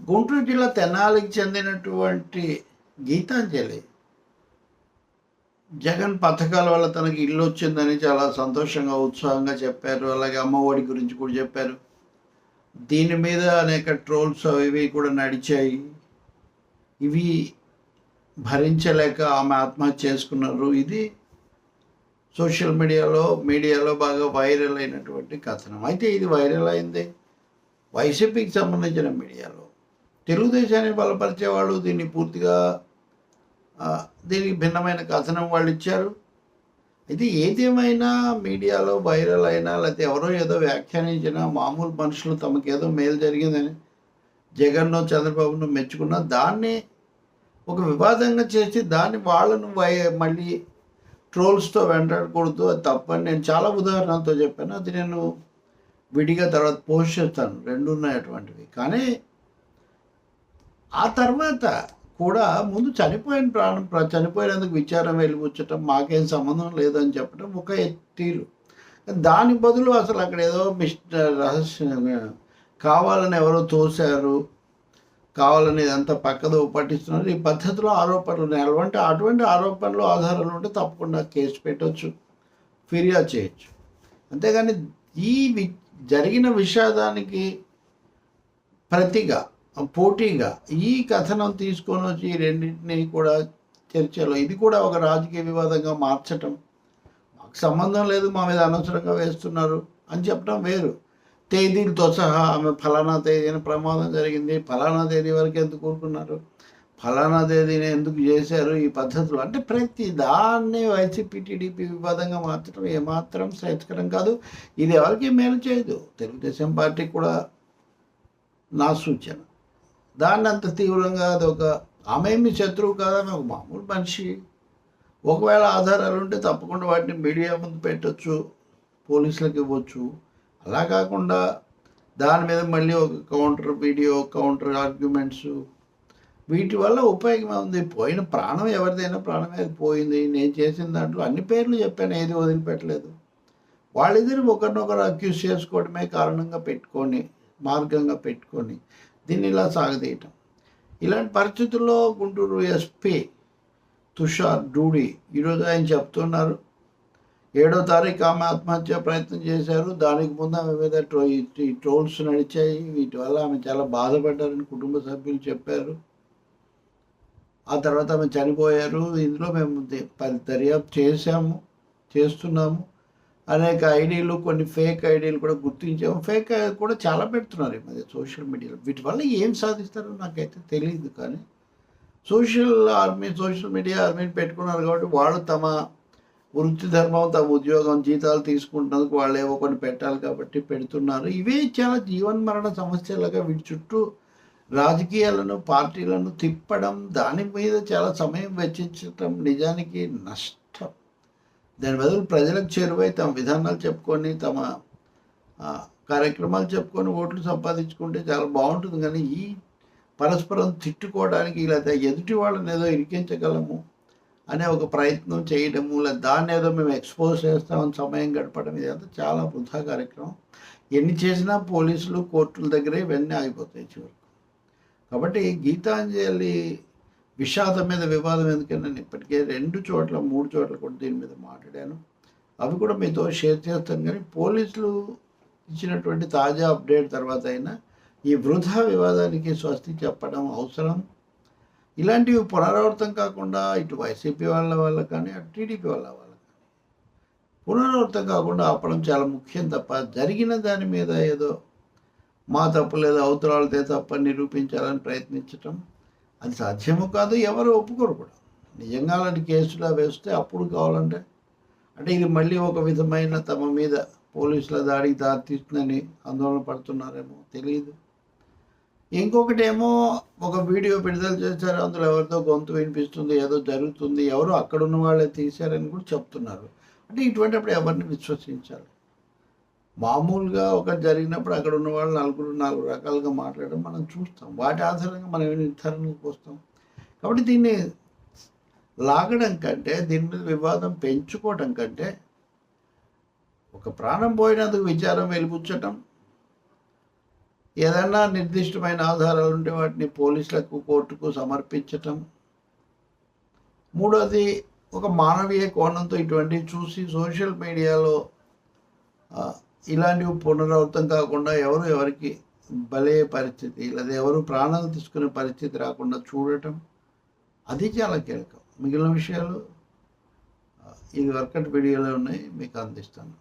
గుంటూరు జిల్లా తెనాలికి చెందినటువంటి గీతాంజలి జగన్ పథకాల వల్ల తనకి ఇల్లు వచ్చిందని చాలా సంతోషంగా ఉత్సాహంగా చెప్పారు. అలాగే అమ్మఒడి గురించి కూడా చెప్పారు. దీని మీద అనేక ట్రోల్స్ అవి ఇవి కూడా నడిచాయి. ఇవి భరించలేక ఆమె ఆత్మహత్య చేసుకున్నారు. ఇది సోషల్ మీడియాలో మీడియాలో బాగా వైరల్ అయినటువంటి కథనం. అయితే ఇది వైరల్ అయింది వైసీపీకి సంబంధించిన మీడియాలో. తెలుగుదేశాన్ని బలపరిచేవాళ్ళు దీన్ని పూర్తిగా దీనికి భిన్నమైన కథనం వాళ్ళు ఇచ్చారు. అయితే ఏదేమైనా మీడియాలో వైరల్ అయినా లేకపోతే ఎవరో ఏదో వ్యాఖ్యానించినా మామూలు మనుషులు తమకు ఏదో మేలు జరిగిందని జగన్ను చంద్రబాబును మెచ్చుకున్న దాన్ని ఒక వివాదంగా చేసి దాన్ని వాళ్ళను వై మళ్ళీ ట్రోల్స్తో వెంటాడకూడదు అది తప్పని నేను చాలా ఉదాహరణలతో చెప్పాను. అది నేను విడిగా తర్వాత పోస్ట్ చేస్తాను. రెండు ఉన్నాయి అటువంటివి. కానీ ఆ తర్వాత కూడా ముందు చనిపోయిన ప్రాణం చనిపోయినందుకు విచారం వెళ్ళిపుచ్చటం మాకేం సంబంధం లేదని చెప్పడం ఒక తీరు దాని బదులు అసలు అక్కడ ఏదో మిస్టర్ రహస్యం కావాలని ఎవరో తోశారు కావాలని ఇదంతా పక్కదో పట్టిస్తున్నారు. ఈ పద్ధతిలో ఆరోపణలు ఉన్నాయి. అటువంటి అటువంటి ఆరోపణలు ఆధారాలు ఉంటే తప్పకుండా కేసు పెట్టవచ్చు ఫిర్యాదు చేయొచ్చు. అంతేగాని ఈ వి- జరిగిన విషాదానికి ప్రతిగా పోటీగా ఈ కథనం తీసుకొని వచ్చి రెండింటిని కూడా చర్చలో ఇది కూడా ఒక రాజకీయ వివాదంగా మార్చటం. మాకు సంబంధం లేదు మా మీద అనవసరంగా వేస్తున్నారు అని చెప్పడం వేరు. తేదీలతో సహా ఆమె ఫలానా తేదీన ప్రమాదం జరిగింది. ఫలానా తేదీ వరకు ఎందుకు కూరుకున్నారు ఫలానా తేదీని ఎందుకు చేశారు ఈ పద్ధతులు? అంటే ప్రతి దాన్ని వైసీపీ టీడీపీ వివాదంగా మార్చడం ఏమాత్రం శ్రేయస్కరం కాదు. ఇది ఎవరికి మేలు చేయదు. తెలుగుదేశం పార్టీ కూడా నా సూచన. దాన్ని అంత తీవ్రంగా అది ఒక ఆమె శత్రువు కాదని ఒక మామూలు మనిషి. ఒకవేళ ఆధారాలు ఉంటే తప్పకుండా వాటిని మీడియా ముందు పెట్టచ్చు పోలీసులకు ఇవ్వచ్చు. అలా కాకుండా దాని మీద మళ్ళీ ఒక కౌంటర్ వీడియో కౌంటర్ ఆర్గ్యుమెంట్స్. వీటి వల్ల ఉపయోగం ఉంది పోయిన ప్రాణం ఎవరిదైనా ప్రాణం మీద పోయింది. నేను చేసిన దాంట్లో అన్ని పేర్లు చెప్పాను ఏది వదిలిపెట్టలేదు. వాళ్ళిద్దరు ఒకరినొకరు అక్యూజ్ చేసుకోవడమే కారణంగా పెట్టుకొని మార్గంగా పెట్టుకొని దీన్ని ఇలా సాగదీయటం. ఇలాంటి పరిస్థితుల్లో గుంటూరు ఎస్పీ తుషార్ డూడి ఈరోజు ఆయన చెప్తున్నారు. ఏడో తారీఖు ఆమె ఆత్మహత్య ప్రయత్నం చేశారు. దానికి ముందు ఆమె మీద ట్రో ఈ ట్రోల్స్ నడిచాయి. వీటి వల్ల ఆమె చాలా బాధపడ్డారని కుటుంబ సభ్యులు చెప్పారు. ఆ తర్వాత ఆమె చనిపోయారు. ఇందులో మేము దర్యాప్తు చేశాము చేస్తున్నాము. అనేక ఐడీలు కొన్ని ఫేక్ ఐడీలు కూడా గుర్తించాము ఫేక్ కూడా చాలా పెడుతున్నారు ఈ మధ్య సోషల్ మీడియాలో. వీటి వల్ల ఏం సాధిస్తారో నాకైతే తెలియదు కానీ సోషల్ ఆర్మీ సోషల్ మీడియా ఆర్మీని పెట్టుకున్నారు కాబట్టి వాళ్ళు తమ వృత్తి ధర్మం తమ ఉద్యోగం జీతాలు తీసుకుంటున్నందుకు వాళ్ళు ఏవో కొన్ని పెట్టాలి కాబట్టి పెడుతున్నారు. ఇవే చాలా జీవన్ మరణ సమస్యలుగా వీటి చుట్టూ రాజకీయాలను పార్టీలను తిప్పడం దాని మీద చాలా సమయం వెచ్చించడం నిజానికి నష్టం. దాని బదులు ప్రజలకు చేరువై తమ విధానాలు చెప్పుకొని తమ కార్యక్రమాలు చెప్పుకొని ఓట్లు సంపాదించుకుంటే చాలా బాగుంటుంది. కానీ ఈ పరస్పరం తిట్టుకోవడానికి లేదా ఎదుటి వాళ్ళని ఏదో ఇరికించగలము అనే ఒక ప్రయత్నం చేయడము లేదా దాన్ని ఏదో మేము ఎక్స్పోజ్ చేస్తామని సమయం గడపడం ఇదంతా చాలా వృధా కార్యక్రమం. ఎన్ని చేసినా పోలీసులు కోర్టుల దగ్గరే ఇవన్నీ ఆగిపోతాయి చివరికి. కాబట్టి గీతాంజలి విషాదం మీద వివాదం ఎందుకంటే నేను ఇప్పటికే రెండు చోట్ల మూడు చోట్ల కూడా దీని మీద మాట్లాడాను. అవి కూడా మీతో షేర్ చేస్తాను కానీ పోలీసులు ఇచ్చినటువంటి తాజా అప్డేట్ తర్వాత అయినా ఈ వృధా వివాదానికి స్వస్తి చెప్పడం అవసరం. ఇలాంటివి పునరావృతం కాకుండా ఇటు వైసీపీ వాళ్ళ వల్ల కానీ అటు టీడీపీ వాళ్ళ వల్ల కానీ. పునరావృతం కాకుండా ఆపడం చాలా ముఖ్యం తప్ప జరిగిన దాని మీద ఏదో మా తప్పు లేదా అవతరాలదే తప్ప నిరూపించాలని ప్రయత్నించటం అది సాధ్యము కాదు ఎవరు ఒప్పుకోరు కూడా. నిజంగా అలాంటి కేసులు వేస్తే అప్పుడు కావాలంటే అంటే ఇది మళ్ళీ ఒక విధమైన తమ మీద పోలీసుల దాడికి దారితీస్తుందని ఆందోళన పడుతున్నారేమో తెలియదు ఇంకొకటి ఏమో ఒక వీడియో విడుదల చేశారు అందులో ఎవరితో గొంతు వినిపిస్తుంది ఏదో జరుగుతుంది ఎవరు అక్కడ ఉన్న వాళ్ళే తీశారని కూడా చెప్తున్నారు. అంటే ఇటువంటిప్పుడు ఎవరిని విశ్వసించాలి? మామూలుగా ఒక జరిగినప్పుడు అక్కడ ఉన్న వాళ్ళు నలుగురు నాలుగు రకాలుగా మాట్లాడడం మనం చూస్తాం. వాటి ఆధారంగా మనం ఏమి నిర్ధారణకు వస్తాం? కాబట్టి దీన్ని లాగడం కంటే దీని మీద వివాదం పెంచుకోవడం కంటే ఒక ప్రాణం పోయినందుకు విచారం వెలిపుచ్చటం ఏదన్నా నిర్దిష్టమైన ఆధారాలు ఉంటే వాటిని పోలీసులకు కోర్టుకు సమర్పించటం మూడోది ఒక మానవీయ కోణంతో ఇటువంటివి చూసి సోషల్ మీడియాలో ఇలాంటివి పునరావృతం కాకుండా ఎవరు ఎవరికి బలయ్యే పరిస్థితి లేదా ఎవరు ప్రాణాలు తీసుకునే పరిస్థితి రాకుండా చూడటం అది చాలా కీలకం. మిగిలిన విషయాలు ఇది వర్కట్ వీడియోలో ఉన్నాయి మీకు అందిస్తాను.